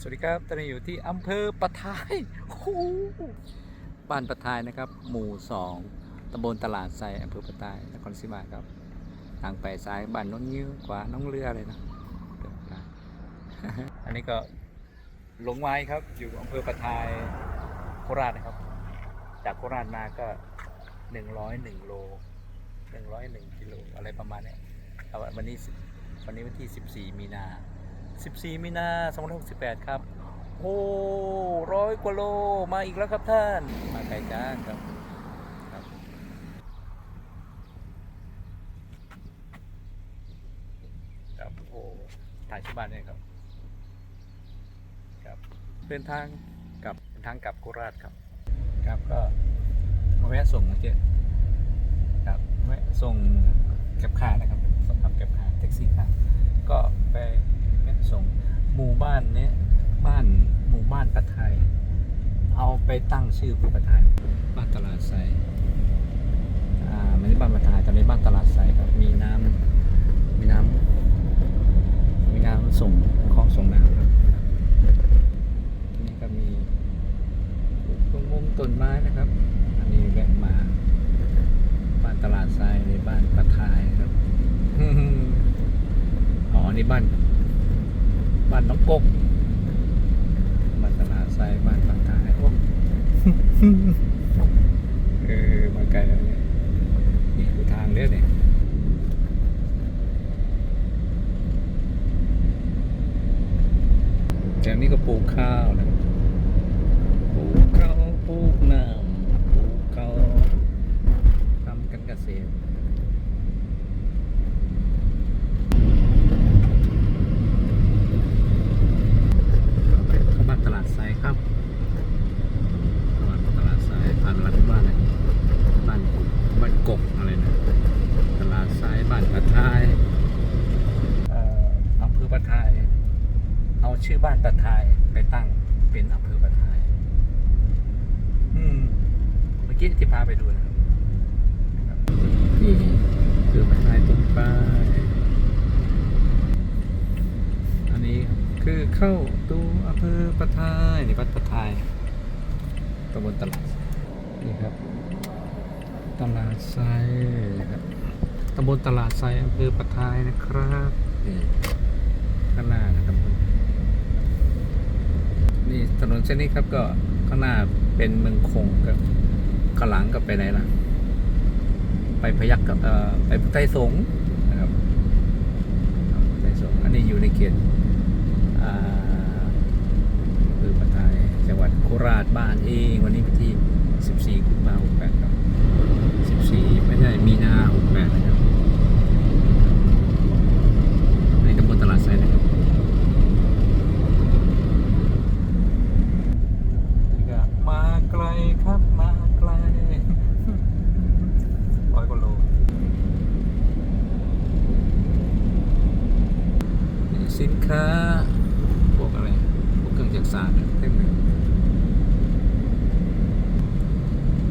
สวัสดีครับ ตอนนี้อยู่ที่อำเภอปะทายบ้านปะทายนะครับ หมู่สองตำบลตลาดไซอำเภอปะทายนครศรีมาครับ ทางไปซ้ายบ้านน้องยิ้วขวาน้องเรือเลยนะอันนี้ก็หลงไว้ครับ อยู่อำเภอปะทายโคราชนะครับ จากโคราชมาก็หนึ่งร้อยหนึ่งโลหนึ่งร้อยหนึ่งกิโลอะไรประมาณนี้เอาวันนี้วันนี้วันที่สิบสี่มีนา 14 มีนา2568 ครับ โอ้ร้อยกว่าโล มาอีกแล้วครับท่าน มาไกลจ้างครับครับ ครับ โอ้ถ่ายที่บ้านเนี่ยครับ ครับ เดินทางกลับเดินทางกลับโคราชครับ ครับก็มาแวะส่งเมื่อกี้ครับแวะส่งเก็บคานะครับส่งทำเก็บคาแท็กซี่คาก็ไป ส่งหมู่บ้านเนี้ยบ้านหมู่บ้านปะไทย เอาไปตั้งชื่อเป็นปะไทยบ้านตลาดไซอ่าไม่ใช่บ้านปะไทยแต่เป็นบ้านตลาดไซครับมีน้ำมีน้ำมีน้ำส่งคลองส่งน้ำครับนี่ก็มีตรงมุมต้นไม้นะครับ อันนี้แวะมาบ้านตลาดทรายในบ้านปะทายครับอ๋อนี่บ้าน บ้านน้องกกบ้านตลาดทรายบ้านปะทายโอ้เออมาไกลแล้วเนี่ยนี่คือทางเด้อเนี่ยแถวนี้ก็ปลูกข้าวนะครับปลูกข้าวปลูกน้ำปลูกข้าวทำกันเกษตรเข้าบ้านตลาดไซ ครับเข้าบ้านตลาดไซผ่านร้านบ้านอะไรบ้านบ้านกบอะไรนะตลาดไซบ้านปะทายอำเภอปะทาย เอาชื่อบ้านปะทายไปตั้งเป็นอำเภอปะทาย อืมเมื่อกี้ที่พาไปดูนะครับนะครับนี่คือปะทายตรงป้ายอันนี้ ครับคือเข้าตัวอำเภอปะทายนี่วัดปะทายตำบลตลาดนี่ครับ ตลาดไซนะครับตำบลตลาดไซอำเภอปะทายนะครับนี่ข้างหน้านะครับนี่ถนนเส้นนี้ครับก็ข้างหน้าเป็นเมืองคงครับข้างหลังก็ไปไหนล่ะ ไปพยักกับเอ่อไปพุทธไทยสงฆ์นะครับครับพุทธไทยสงฆ์อันนี้อยู่ในเขต อ่าอำเภอปะทายจังหวัดโคราชบ้านเองวันนี้วันที่ 14กุมภาพันธ์68ครับ 14 ไม่ใช่มีนา68นะครับอันนี้ตำบลตลาดไซนะครับ นี่ก็มาไกลครับมาไกล ร้อยกว่าโลนี่สินค้าพวกอะไร พ วกเครื่องจักรสานเต็มเลย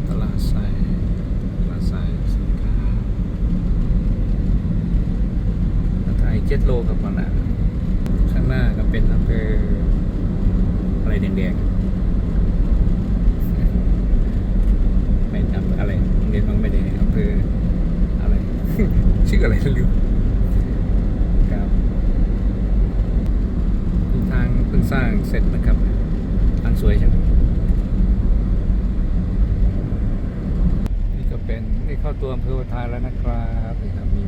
ตลาดไซตลาดไซสินค้าไทยเจ็ดโลกับมันนะข้างหน้าก็เป็นอำเภออะไรแดงๆ ไม่จำอะไรโรงเรียนบางไม่ได้อำเภออะไร ชื่ออะไรลืมครับเป็นทางเพิ่งสร้างเสร็จนะครับ ทางสวยใช่ไหมนี่ก็ เป็นนี่เข้าตัวอำเภอวัฒนแล้วนะครับนี่ครับมี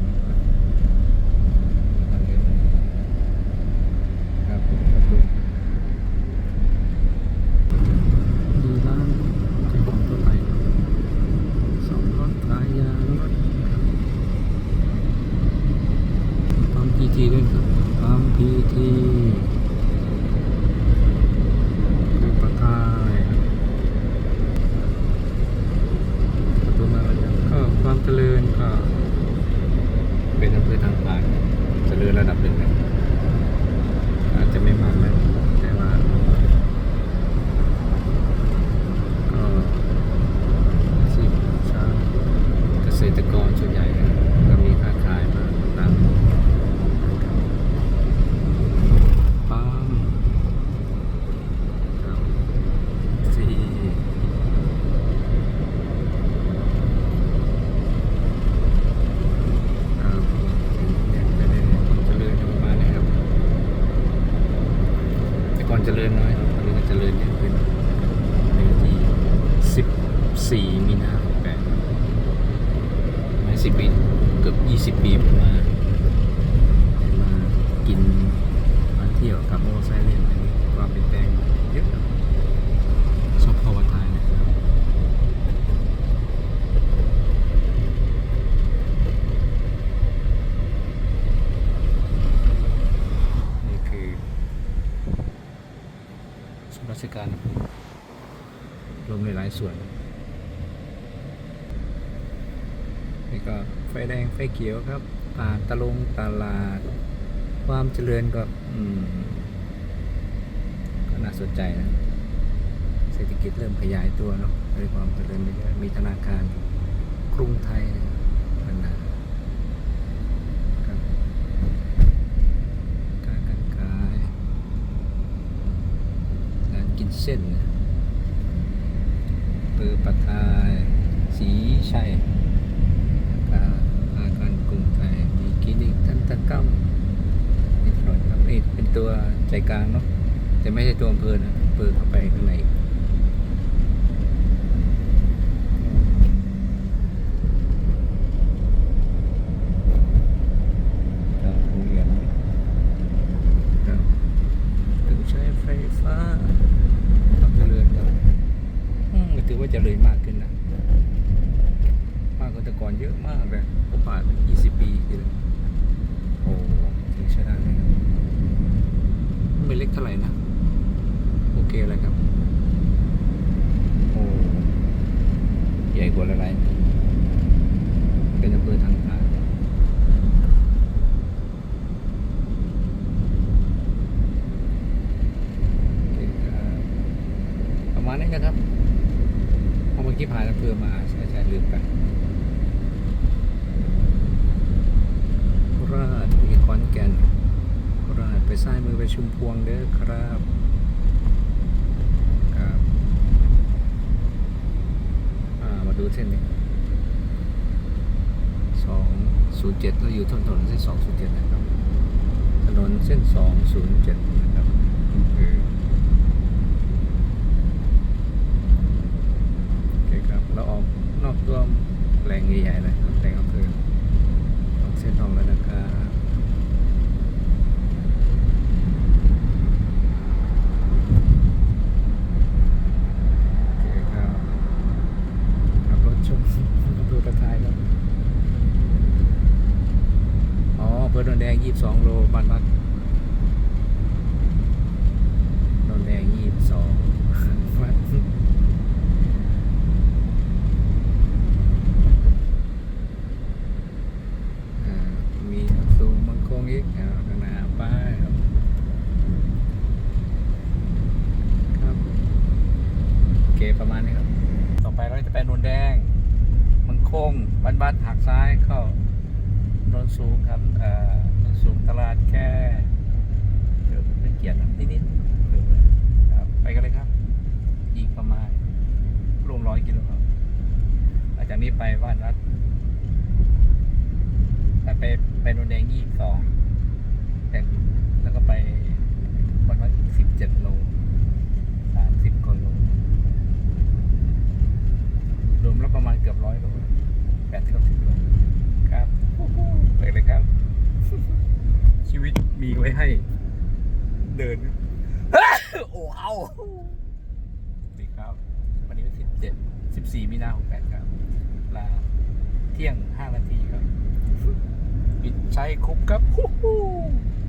ทางเดินครับประตูดูร้านขายของทั่วไปสองรถขายยางรถปั๊มพีทีด้วยครับปั๊มพีทีคือประทายประตูมาแล้วครับก็ความเจริญก็เป็นอำเภอทางผ่านเจริญระดับหนึ่งนะอา จจะไม่มากนะแต่ว่า ก็อาชีพชาวเกษตรกรส่วนใหญ่ก็มีค้าขายมาตามปาล์ม จริญน้อยตอนนี้ก็เจริญเยอะขึ้นในวันที่สิบสี่มีนาหกแปดไม่ สิบปีเกือบยี่สิบปีผมมามากินมาเที่ยวกับโมไซเลนอันนี้ความเปลี่ยนแปลงเยอะครับชอบพาวไทยนะครับนี่คือส่วนราชการรวมในหลายส่วนก็ไฟ แดงไฟเขียวครับป่าตะลงตลาด ความเจริญก็อืมก็น่าสนใจนะเศรษฐกิจเริ่มขยายตัวเนาะมีความเจริญไปเยอะมีธนาคารกรุงไทยพัฒนาครับการกันขายงานกินเส้นนะเปิดปะทายสีชัยอาอาการกรุงไทย มีคลินิกทันตกรรมนี่ถนนครับนี่เป็นตัวใจ กลางเนาะแต่ไม่ใช่ตัวอำเภอนะเปิดเข้าไปข้างในครับโรงเยนรถไฟฟ้าจริญครับอืมก็ถือว่าเจริญมากขึ้นนะ มากกว่าแต่ก่อนเยอะมากเลยผ่านมา20 ปีทีแล้วโอ้ถึงใช้ได้เลยครับ ไม่เล็กเท่าไหร่นะ โอเคเลยครับ โอ้ใหญ่กว่าอะไรเป็นอำเภอทางการ โอเคครับประมาณนี้นะครับเอาเมื่อกี้ผ่านอำเภอมาใช่ใช่ลืมไปโคราชมีขอนแก่นโคราชไป ซ้ายมือไปชุมพวงเด้อครับครับมาดูเส้นนี้สองศูนย์เจ็ดเราอยู่ถนนเส้นสองศูนย์เจ็ดนะครับ ถนนเส้นสองศูนย์เจ็ดนะครับคือโอเคครับ เราออกนอกตัวแปลงใหญ่ๆเลยครับแปลงอำเภอออกเส้นทองแล้วนะครับโอเคครับขับรถชมดูกระทายครับ อ๋ออำเภอโนนแดงยี่สิบสองโลบ้านวัดโนนแดงยี่สิบสอง วัดอ่ามีสูงมังคงอีกอ่าข้างหน้าป้ายครับ ครับ โอเค ประมาณนี้ครับ ต่อไปเรา จะไปนนแดงมังคงบ้านบ้านหักซ้ายเข้านนสูงครับเอ่อนนสูงตลาดแค่เดี๋ยวเป็นเกียรตินะนิดๆเดี๋ยครับไปกันเลยครับ อีกประมาณรวมร้อยกิโลครับหลังจากนี้ไปบ้านรัฐถ้าไปไปนนแดงยี่สองแต่แล้วก็ไปบ้านรัฐสิบเจ็ดโลสามสิบกว่าโลรวมแล้วประมาณ เกือบร้อยโลแปดสิบสิบโลครับไปเลยครับ ชีวิตมีไว้ให้ เดิน โอ้เอาดีครับ วันนี้เป็นสิบเจ็ดสิบสี่มีนาหกแปดครับ ลาเที่ยงห้านาทีครับ ปิดใช้ครบครับ